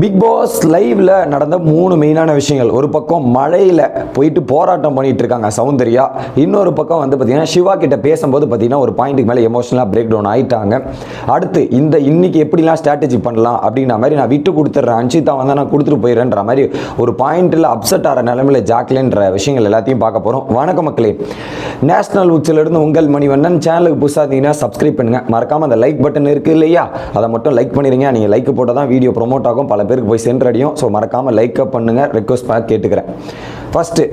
Big pass லைவ்ல நடந்த மூணு மெயினான விஷயங்கள். ஒரு பக்கம் மழையில் போயிட்டு போராட்டம் பண்ணிட்டு இருக்காங்க சௌந்தர்யா. இன்னொரு பக்கம் வந்து பார்த்தீங்கன்னா சிவா கிட்ட பேசும்போது பார்த்தீங்கன்னா ஒரு பாயிண்ட்டுக்கு மேலே எமோஷனலாக பிரேக் டவுன் ஆயிட்டாங்க. அடுத்து இந்த இன்னைக்கு எப்படிலாம் ஸ்ட்ராட்டஜி பண்ணலாம் அப்படின்ற மாதிரி நான் விட்டு கொடுத்துட்றேன். அன்ஷிதா வந்து நான் கொடுத்துட்டு போயிடுறேன்ற மாதிரி ஒரு பாயிண்ட்டில் அப்செட் ஆகிற நிலமையில ஜாக்லின்ற விஷயங்கள் எல்லாத்தையும் பார்க்க போகிறோம் வணக்க மக்களே. நேஷனல் உச்சிலிருந்து உங்கள் மணிவண்ணன். சேனலுக்கு புதுசாக இருந்தீங்கன்னா சப்ஸ்கிரைப் பண்ணுங்க. மறக்காம அந்த லைக் பட்டன் இருக்கு இல்லையா? அதை மட்டும் லைக் பண்ணிடுங்க நீங்கள் லைக் போட்டால் தான் வீடியோ ப்ரோமோட் ஆகும். பல பேருக்கு போய் சென்றடையும் ஸோ மறக்காமல் லைக்கப் பண்ணுங்கள் பண்ணுங்க ரெக்வஸ்ட் பண்ண கேட்டுக்கிறேன். ஃபஸ்ட்டு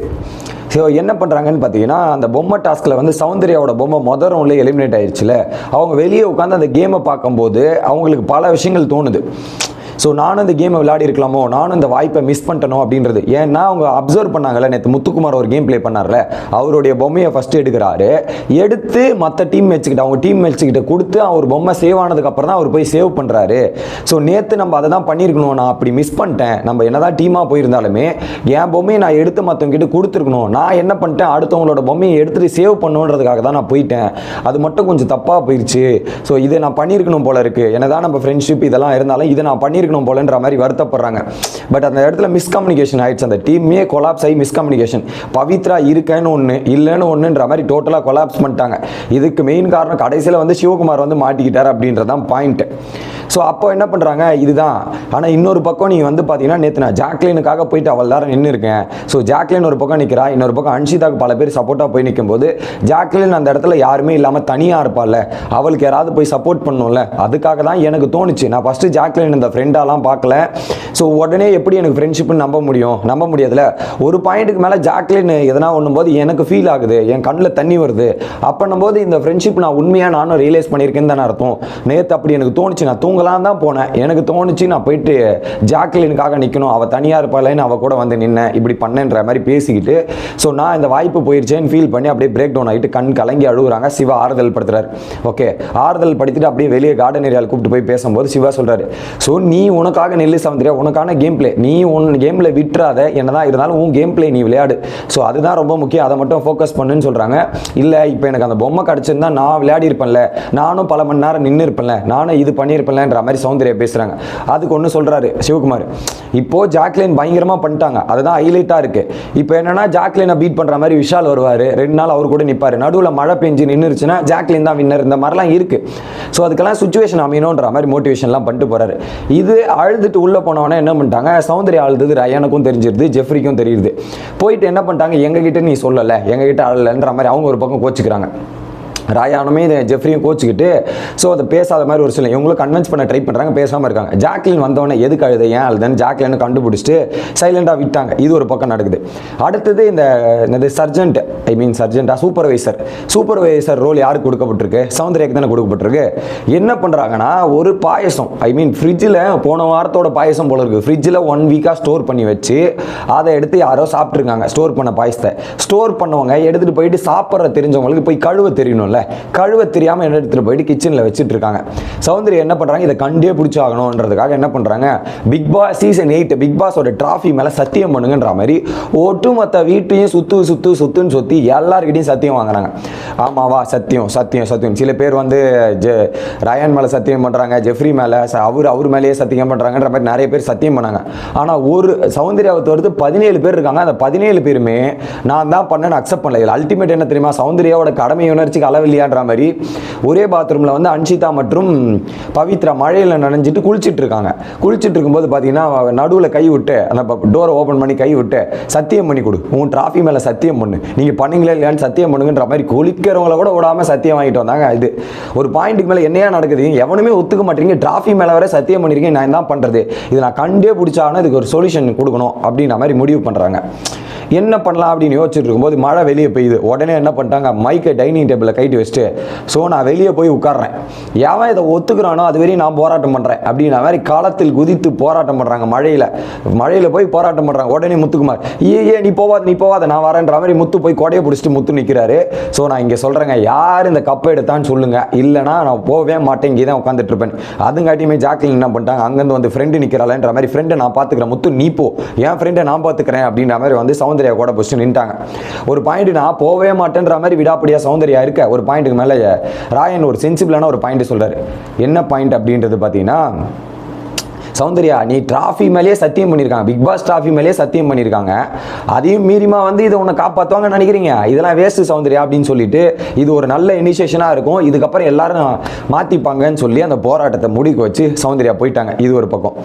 ஸோ என்ன பண்ணுறாங்கன்னு பார்த்தீங்கன்னா அந்த பொம்மை டாஸ்கில் வந்து சௌந்தர்யாவோட பொம்மை மொதல் ரவுண்டில் எலிமினேட் ஆயிடுச்சுல அவங்க வெளியே உட்காந்து அந்த கேமை பார்க்கும்போது அவங்களுக்கு பல விஷயங்கள் தோணுது. ஸோ நானும் இந்த கேமை விளையாடி இருக்கலாமோ? நானும் இந்த வாய்ப்பை மிஸ் பண்ணிட்டனோ அப்படின்றது? ஏன்னா அவங்க அப்சர்வ் பண்ணாங்கல்ல நேற்று முத்துக்குமார் ஒரு கேம் ப்ளே பண்ணார்ல. அவருடைய பொம்மையை ஃபர்ஸ்ட் எடுக்கிறாரு. எடுத்து மற்ற டீம் மேட்ச்சுக்கிட்ட அவங்க டீம் மேட்ச்சுக்கிட்ட கொடுத்து அவர் பொம்மை சேவ் ஆனதுக்கு அப்புறம் தான் அவர் போய் சேவ் பண்ணுறாரு ஸோ நேற்று நம்ம அதை தான் பண்ணியிருக்கணும். நான் அப்படி மிஸ் பண்ணிட்டேன். நம்ம என்னதான் டீமாக போயிருந்தாலுமே என் பொம்மையை நான் எடுத்து மற்றவங்கிட்ட கொடுத்துருக்கணும். நான் என்ன பண்ணிட்டேன்? அடுத்தவங்களோட பொம்மையை எடுத்துகிட்டு சேவ் பண்ணுன்றதுக்காக தான் நான் போயிட்டேன். அது மட்டும் கொஞ்சம் தப்பாக போயிடுச்சு ஸோ இதை நான் பண்ணியிருக்கணும் போல இருக்கு. என்னதான் நம்ம ஃப்ரெண்ட்ஷிப் இதெல்லாம் இருந்தாலும் இதை நான் பண்ணியிருக்கணும் போலன்ற மாதிரி வருத்தப்படுறாங்க. பட் அந்த இடத்துல மிஸ்கம்யூனிகேஷன் ஆயிடுச்சு. அந்த டீமே கொலாப்ஸ் ஆகி மிஸ்கம்யூனிகேஷன் பவித்ரா இருக்கேன்னு ஒன்று இல்லைன்னு ஒன்றுன்ற மாதிரி டோட்டலாக கொலாப்ஸ் பண்ணிட்டாங்க. இதுக்கு மெயின் காரணம் கடைசியில் வந்து சிவகுமார் வந்து மாட்டிக்கிட்டார் அப்படின்றதான் பாயிண்ட் ஸோ அப்போ என்ன பண்ணுறாங்க இதுதான். ஆனால் இன்னொரு பக்கம் நீ வந்து பார்த்தீங்கன்னா நேற்று நான் ஜாக்லினுக்காக போயிட்டு அவள் நேரம் நின்று இருக்கேன் ஸோ ஜாக்லின் ஒரு பக்கம் நிற்கிறா இன்னொரு பக்கம் அன்ஷிதாவுக்கு பல பேர் சப்போர்ட்டாக போய் நிற்கும்போது ஜாக்லின் அந்த இடத்துல யாருமே இல்லாமல் தனியாக இருப்பாள்ல. அவளுக்கு யாராவது போய் சப்போர்ட் பண்ணும்ல. அதுக்காக தான் எனக்கு தோணுச்சு. நான் ஃபஸ்ட்டு ஜாக்லின் இந்த ஃப்ரெண்டாலாம் பார்க்கல ஸோ உடனே எப்படி எனக்கு ஃப்ரெண்ட்ஷிப்னு நம்ப முடியும்? நம்ப முடியாதுல ஒரு பாயிண்ட்டுக்கு மேலே ஜாக்லின் எதனா ஒன்றும் போது எனக்கு ஃபீல் ஆகுது. என் கண்ணில் தண்ணி வருது. அப்பன்னும் போது இந்த ஃப்ரெண்ட்ஷிப் நான் உண்மையாக நானும் ரியலைஸ் பண்ணியிருக்கேன்னு தானே அர்த்தம். நேற்று அப்படி எனக்கு தோணுச்சு. நான் தூங்கலாம் தான் போனேன். எனக்கு தோணுச்சு நான் போயிட்டு ஜாக்லினுக்காக நிற்கணும் அவள் தனியாக இருப்பாளேன்னு அவள் கூட வந்து நின்னேன். இப்படி பண்ணேன்ற மாதிரி பேசிக்கிட்டு ஸோ நான் இந்த வாய்ப்பு போயிருச்சேன்னு ஃபீல் பண்ணி அப்படியே பிரேக் டவுன் ஆகிட்டு கண் கலங்கி அழுகுறாங்க. சிவா ஆறுதல் படுத்துறாரு. ஓகே ஆறுதல் படுத்திட்டு அப்படியே வெளியே கார்டன் ஏரியாவில் கூப்பிட்டு போய் பேசும்போது சிவா சொல்கிறாரு ஸோ நீ உனக்காக நெல்லு சமுந்திரியா உனக்கான கேம் பிளே நீ உன் கேமில் விட்டுறாத. என்னதான் இருந்தாலும் உன் கேம் பிளே நீ விளையாடு. ஸோ அதுதான் ரொம்ப முக்கியம். அதை மட்டும் ஃபோக்கஸ் பண்ணுன்னு சொல்கிறாங்க இல்லை இப்போ எனக்கு அந்த பொம்மை கிடச்சிருந்தா நான் விளையாடி இருப்பேன்ல. நானும் பல மணி நேரம் நின்று இருப்பேன்ல நானும் இது இருக்கேன்ற மாதிரி சௌந்தர்யா பேசுகிறாங்க அதுக்கு ஒன்று சொல்கிறாரு சிவகுமார். இப்போது ஜாக்லின் பயங்கரமாக பண்ணிட்டாங்க. அதுதான் ஹைலைட்டாக இருக்குது இப்போ என்னென்னா ஜாக்லினை பீட் பண்ணுற மாதிரி விஷால் வருவார். ரெண்டு நாள் அவர் கூட நிற்பார் நடுவில் மழை பெஞ்சு நின்றுச்சுன்னா ஜாக்லின் தான் வின்னர் இந்த மாதிரிலாம் இருக்குது ஸோ அதுக்கெல்லாம் சுச்சுவேஷன் அமையணுன்ற மாதிரி மோட்டிவேஷன்லாம் பண்ணிட்டு போறாரு. இது அழுதுட்டு உள்ளே போனவொடனே என்ன பண்ணிட்டாங்க? சௌந்தர்யா அழுது ரயானுக்கும் தெரிஞ்சிருது ஜெஃப்ரிக்கும் தெரியுது. போயிட்டு என்ன பண்ணிட்டாங்க? எங்ககிட்ட நீ சொல்லலை. எங்ககிட்ட அழலைன்ற மாதிரி அவங்க ஒரு பக்கம் கோச்சிக்கிறாங்க. ராயானுமே இதை ஜெஃப்ரியும் கோச்சிக்கிட்டு ஸோ அதை பேசாத மாதிரி ஒரு சில இவங்களும் கன்வின்ஸ் பண்ண ட்ரை பண்ணுறாங்க பேசாமல் இருக்காங்க. ஜாக்லின் வந்தவொடனே எதுக்கு அழுது ஏன் அழுதுன்னு ஜாக்லின் கண்டுபிடிச்சிட்டு சைலண்டாக விட்டாங்க. இது ஒரு பக்கம் நடக்குது. அடுத்தது இந்த இந்த சர்ஜென்ட் ஐ மீன் சர்ஜென்டா சூப்பர்வைசர் சூப்பர்வைசர் ரோல் யாருக்கு கொடுக்கப்பட்டிருக்கு? சௌந்தர்யாக்கு தானே கொடுக்கப்பட்டிருக்கு. என்ன பண்ணுறாங்கன்னா ஒரு பாயசம் ஐ மீன் ஃப்ரிட்ஜில் போன வாரத்தோட பாயசம் போல இருக்குது ஃப்ரிட்ஜில் ஒன் வீக்காக ஸ்டோர் பண்ணி வச்சு அதை எடுத்து யாரோ சாப்பிட்ருக்காங்க ஸ்டோர் பண்ண பாயசத்தை. ஸ்டோர் பண்ணவங்க எடுத்துகிட்டு போயிட்டு சாப்பிட்ற தெரிஞ்சவங்களுக்கு போய் கழுவ தெரியணும்ல. கழுவ தெரியாமல் என்ன எடுத்துகிட்டு போயிட்டு கிச்சனில் வச்சுட்டு இருக்காங்க. சௌந்தர்யா என்ன பண்ணுறாங்க இதை கண்டே பிடிச்சாகணுன்றதுக்காக என்ன பண்ணுறாங்க Bigg Boss season eight Bigg பாஸோட trophy மேலே சத்தியம் பண்ணுங்கன்ற மாதிரி ஒட்டுமொத்த வீட்டையும் சுத்து சுத்து சுத்துன்னு சுற்றி எல்லாருக்கிட்டையும் சத்தியம் வாங்குறாங்க. ஆமாவா? சத்தியம் சத்தியம் சத்தியம். சில பேர் வந்து ஜெ ரயான் மேலே சத்தியம் பண்ணுறாங்க ஜெஃப்ரி மேலே அவர் அவர் மேலேயே சத்தியம் பண்ணுறாங்கன்ற மாதிரி நிறைய பேர் சத்தியம் பண்ணாங்க. ஆனால் ஒரு சௌந்தர்யாவை தவிர்த்து பதினேழு பேர் இருக்காங்க. அந்த பதினேழு பேருமே நான் தான் பண்ணேன்னு அக்செப்ட் பண்ணல. இதில் அல்டிமேட் என்ன தெரியுமா? சௌந்தர்யாவோட கடமை உணர்ச்சிக்கு இல்லையான்ற மாதிரி ஒரே பாத்ரூமில் வந்து அன்ஷிதா மற்றும் பவித்ரா மழையில் நனைஞ்சிட்டு குளிச்சுட்டு இருக்காங்க குளிச்சுட்டு இருக்கும்போது பார்த்தீங்கன்னா நடுவில் கை விட்டு அந்த டோரை ஓப்பன் பண்ணி கை விட்டு சத்தியம் பண்ணி கொடு. உன் டிராஃபி மேலே சத்தியம் பண்ணு. நீங்கள் பண்ணீங்களா இல்லையான்னு சத்தியம் பண்ணுங்கன்ற மாதிரி குளிக்கிறவங்கள கூட விடாமல் சத்தியம் வாங்கிட்டு வந்தாங்க இது. ஒரு பாயிண்ட்டுக்கு மேலே என்னையா நடக்குது? எவனுமே ஒத்துக்க மாட்டீங்க டிராஃபி மேலே வர சத்தியம் பண்ணியிருக்கேன் நான் என்ன பண்ணுறது இது நான் கண்டே பிடிச்சாங்கன்னா இதுக்கு ஒரு சொல்யூஷன் கொடுக்கணும். அப்படின்ற மாதிரி முடிவு பண்ணுறாங்க என்ன பண்ணலாம் அப்படின்னு யோசிச்சுட்டு இருக்கும்போது மழை வெளியே பெய்யுது. உடனே என்ன பண்ணிட்டாங்க? மைக்கை டைனிங் டேபிளில் கைட்டு வச்சுட்டு ஸோ நான் வெளியே போய் உட்கார்றேன். எவன் இதை ஒத்துக்கிறானோ அது வரையும் நான் போராட்டம் பண்ணுறேன் அப்படின்ற மாதிரி காலத்தில் குதித்து போராட்டம் பண்ணுறாங்க மழையில். மழையில் போய் போராட்டம் பண்ணுறாங்க உடனே முத்துக்குமார் ஏ ஏ நீ போவாத நீ போவாத நான் வரேன்ற மாதிரி முத்து போய் கொடையை பிடிச்சிட்டு முத்து நிற்கிறாரு ஸோ நான் இங்கே சொல்கிறேங்க யார் இந்த கப்பை எடுத்தான்னு சொல்லுங்கள் இல்லைனா நான் போகவே மாட்டேன் இங்கே தான் உட்காந்துட்டு இருப்பேன். அதுங்காட்டியுமே ஜாக்லின் என்ன பண்ணிட்டாங்க? அங்கேருந்து வந்து ஃப்ரெண்டு நிற்கிறாளன்ற மாதிரி ஃப்ரெண்டை நான் பார்த்துக்கிறேன் முத்து நீ போ. என் ஃப்ரெண்டை நான் பார்த்துக்கிறேன் அப்படின்ற மாதிரி வந்து சௌந்தர்யா கூட பிடிச்சிட்டு நின்ட்டாங்க ஒரு பாயிண்ட் நான் போகவே மாட்டேன்ற மாதிரி விடாப்படியா சௌந்தர்யா இருக்க ஒரு பாயிண்ட்டுக்கு மேலே ராயன் ஒரு சென்சிபிளான ஒரு பாயிண்ட் சொல்றாரு. என்ன பாயிண்ட் அப்படின்றது பார்த்தீங்கன்னா சௌந்தர்யா நீ டிராஃபி மேலேயே சத்தியம் பண்ணியிருக்காங்க பிக் பாஸ் டிராஃபி மேலேயே சத்தியம் பண்ணியிருக்காங்க அதையும் மீறிமா வந்து இதை உன்னை காப்பாற்றுவாங்கன்னு நினைக்கிறீங்க? இதெல்லாம் வேஸ்ட் சௌந்தர்யா அப்படின்னு சொல்லிட்டு இது ஒரு நல்ல இனிஷியேஷனாக இருக்கும். இதுக்கப்புறம் எல்லாரும் மாற்றிப்பாங்கன்னு சொல்லி அந்த போராட்டத்தை முடிக்க வச்சு சௌந்தர்யா போயிட்டாங்க. இது ஒரு பக்கம்.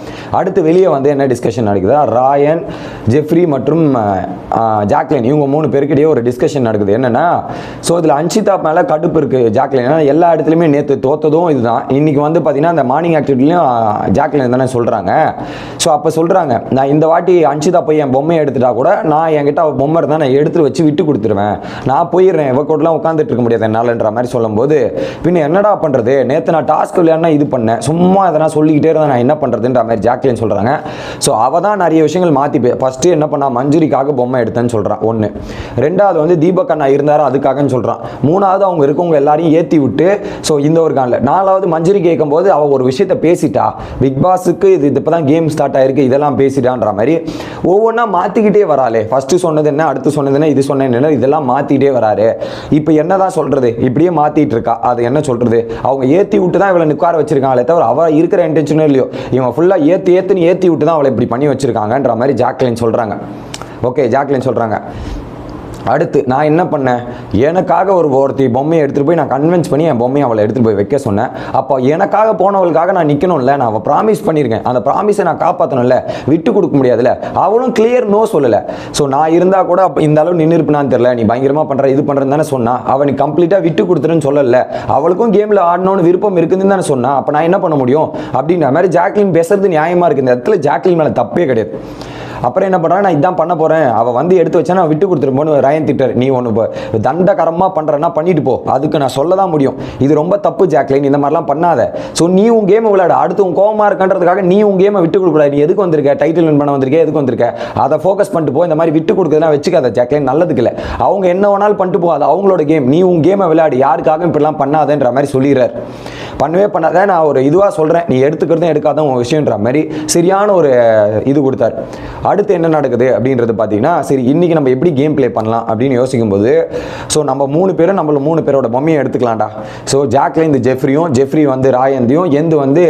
அடுத்து வெளியே வந்து என்ன டிஸ்கஷன் நடக்குதா ராயன் ஜெஃப்ரி மற்றும் ஜாக்லின் இவங்க மூணு பேருக்கிட்டே ஒரு டிஸ்கஷன் நடக்குது. என்னென்னா ஸோ இதில் அன்ஷிதா மேலே கடுப்பு இருக்குது ஜாக்லின் எல்லா இடத்துலையுமே நேற்று தோத்ததும் இதுதான். இன்னைக்கு வந்து பார்த்தீங்கன்னா அந்த மார்னிங் ஆக்டிவிட்டிலையும் ஜாக்லின் தானே சொல்கிறாங்க ஸோ அப்போ சொல்கிறாங்க நான் இந்த வாட்டி அன்ஷிதா போய் என் பொம்மையை எடுத்துட்டா கூட நான் என்கிட்ட அவள் பொம்மை இருந்தால் நான் எடுத்து வச்சு விட்டு கொடுத்துருவேன். நான் போயிடுறேன் இவ கூடலாம் உட்காந்துட்டு இருக்க முடியாது என்னாலன்ற மாதிரி சொல்லும்போது பின்ன என்னடா பண்ணுறது நேற்று நான் டாஸ்க் விளையாடினா இது பண்ணேன். சும்மா எதனா சொல்லிக்கிட்டே இருந்தேன் நான் என்ன பண்ணுறதுன்ற மாதிரி ஜாக்லின் சொல்கிறாங்க ஸோ அவள் தான் நிறைய விஷயங்கள் மாற்றி ஃபஸ்ட்டு என்ன பண்ணா மஞ்சுரிக்காக பொம்மை எடுத்தேன்னு சொல்கிறான் ஒன்று ரெண்டாவது வந்து தீபக் அண்ணா இருந்தார் அதுக்காகன்னு சொல்கிறான் மூணாவது அவங்க இருக்கவங்க எல்லாரையும் ஏற்றி விட்டு ஸோ இந்த ஒரு காலில் நாலாவது மஞ்சுரி கேட்கும்போது அவள் ஒரு விஷயத்த பேசிட்டா பிக் பாஸுக்கு இது இப்போ தான் கேம் ஸ்டார்ட் ஆயிருக்கு இதெல்லாம் பேசிட்டான்ற மாதிரி ஒவ்வொன்றா மாற்றிக்கிட்டே வராளே. ஃபஸ்ட்டு சொன்னது என்ன அடுத்து சொன்னது என்ன இது சொன்னேன் என்ன இதெல்லாம் மாற்றிக்கிட்டே வராரு. இப்போ என்ன தான் சொல்கிறது இப்படியே மாற்றிட்டு இருக்கா? அது என்ன சொல்கிறது அவங்க ஏற்றி விட்டு தான் இவளை நிற்கார வச்சிருக்காங்களே தவிர அவள் இருக்கிற இன்டென்ஷனும் இல்லையோ. இவன் ஃபுல்லாக ஏற்றி ஏற்றுன்னு ஏற்றி விட்டு தான் அவளை இப்படி பண்ணி வச்சிருக்காங்கன்ற மாதிரி ஜாக்லின் சொல்கிறாங்க ஓகே ஜாக்லின் சொல்கிறாங்க அடுத்து நான் என்ன பண்ணேன்? எனக்காக ஒரு ஒருத்தி பொம்மையை எடுத்துகிட்டு போய் நான் கன்வின்ஸ் பண்ணி என் பொம்மையை அவளை எடுத்துகிட்டு போய் வைக்க சொன்னேன். அப்போ எனக்காக போனவளுக்காக நான் நிற்கணும்ல நான் அவள் ப்ராமிஸ் பண்ணியிருக்கேன். அந்த ப்ராமிஸை நான் காப்பாற்றணும்ல விட்டு கொடுக்க முடியாதுல்ல. அவளும் கிளியர் நோ சொல்லலை. ஸோ நான் இருந்தால் கூட அப்போ இந்த அளவு நின்று இருப்பினான்னு தெரில நீ பயங்கரமாக பண்ணுற இது பண்ணுறேன்னு தானே சொன்னா. அவள் நீ கம்ப்ளீட்டாக விட்டு கொடுத்துருன்னு சொல்லல. அவளுக்கும் கேமில் ஆடணும்னு விருப்பம் இருக்குதுன்னு தானே சொன்னா. அப்போ நான் என்ன பண்ண முடியும்? அப்படின்ற மாதிரி ஜாக்லின் பேசுறது நியாயமாக இருக்குது இந்த இடத்துல ஜாக்லின் மேலே தப்பே கிடையாது. அப்புறம் என்ன பண்ணுறான் நான் இதான் பண்ண போகிறேன் அவள் வந்து எடுத்து வச்சா நான் விட்டு கொடுத்துருப்போன்னு ரயன் திட்டர் நீ ஒன்று தண்டகரமாக பண்ணுறேன்னா பண்ணிட்டு போ. அதுக்கு நான் சொல்ல தான் முடியும். இது ரொம்ப தப்பு ஜாக்லைன். இந்த மாதிரிலாம் பண்ணாத. ஸோ நீ உன் கேமை விளையாடு. அடுத்து உன் கோவமாக இருக்கன்றதுக்காக நீ உன் கேமை விட்டு கொடுக்கூடாது நீ எதுக்கு வந்திருக்க? டைட்டில் வின் பண்ண வந்திருக்க எதுக்கு வந்திருக்க? அதை ஃபோக்கஸ் பண்ணிட்டு போ. இந்த மாதிரி விட்டு கொடுக்குறதுனா வச்சுக்காத ஜாக்லைன். நல்லதுக்கு இல்லை. அவங்க என்ன வேணாலும் பண்ணிட்டு போ அது அவங்களோட கேம் நீ உன் கேமை விளையாடு. யாருக்காகவும் இப்படிலாம் பண்ணாதன்ற மாதிரி சொல்லிடுறாரு. பண்ணவே பண்ணாத நான் ஒரு இதுவாக சொல்கிறேன் நீ எடுத்துக்கிறதும் எடுக்காத உன் விஷயன்ற மாதிரி சரியான ஒரு இது கொடுத்தாரு. அடுத்து என்ன நடக்குது அப்படின்றது பார்த்தீங்கன்னா சரி இன்னைக்கு நம்ம எப்படி கேம் ப்ளே பண்ணலாம் அப்படின்னு யோசிக்கும்போது ஸோ நம்ம மூணு பேரும் நம்மள மூணு பேரோட பொம்மையை எடுத்துக்கலாம்டா. ஸோ ஜாக்ல இந்த ஜெஃப்ரியும் ஜெஃப்ரி வந்து ராயந்தியும் எந்து வந்து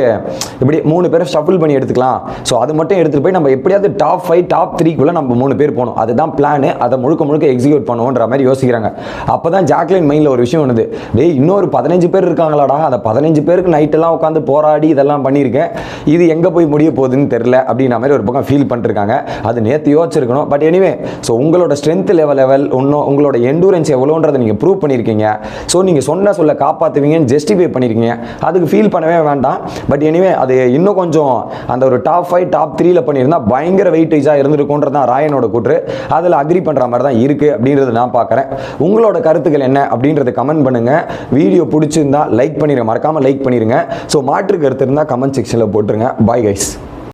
இப்படி மூணு பேரை ஷஃபிள் பண்ணி எடுத்துக்கலாம். ஸோ அது மட்டும் எடுத்துகிட்டு போய் நம்ம எப்படியாவது டாப் ஃபைவ் டாப் த்ரீக்குள்ளே நம்ம மூணு பேர் போகணும். அதுதான் பிளானு அதை முழுக்க முழுக்க எக்ஸிக்யூட் பண்ணுவோன்ற மாதிரி யோசிக்கிறாங்க. அப்போ தான் ஜாக்லின் மைண்டில் ஒரு விஷயம் ஒன்று டேய் இன்னொரு பதினஞ்சு பேர் இருக்காங்களாடா. அந்த பதினஞ்சு பேருக்கு நைட்டெல்லாம் உட்காந்து போராடி இதெல்லாம் பண்ணியிருக்கேன். இது எங்கே போய் முடிய போகுதுன்னு தெரில அப்படின்ற மாதிரி ஒரு பக்கம் ஃபீல் பண்ணிருக்காங்க. அது நேற்று யோசிச்சிருக்கணும். பட் எனிவே ஸோ உங்களோட ஸ்ட்ரென்த் லெவல் லெவல் இன்னும் உங்களோட எண்டூரன்ஸ் எவ்வளோன்றதை நீங்கள் ப்ரூவ் பண்ணியிருக்கீங்க. ஸோ நீங்கள் சொன்ன சொல்ல காப்பாற்றுவீங்கன்னு ஜஸ்டிஃபை பண்ணியிருக்கீங்க அதுக்கு ஃபீல் பண்ணவே வேண்டாம். பட் எனிவே அது இன்னும் கொஞ்சம் அந்த ஒரு டாப் ஃபைவ் டாப் த்ரீல பண்ணியிருந்தால் பயங்கர வெயிட்டேஜாக இருந்திருக்குன்றது தான் ராயனோட கூற்று. அதில் அக்ரி பண்ணுற மாதிரி தான் இருக்குது அப்படின்றது நான் பார்க்குறேன். உங்களோட கருத்துக்கள் என்ன அப்படின்றத கமெண்ட் பண்ணுங்கள் வீடியோ பிடிச்சிருந்தா லைக் பண்ணிடுங்க மறக்காமல் லைக் பண்ணிடுங்க ஸோ மாற்று கருத்து இருந்தால் கமெண்ட் செக்ஷனில் போட்டுருங்க. Bye guys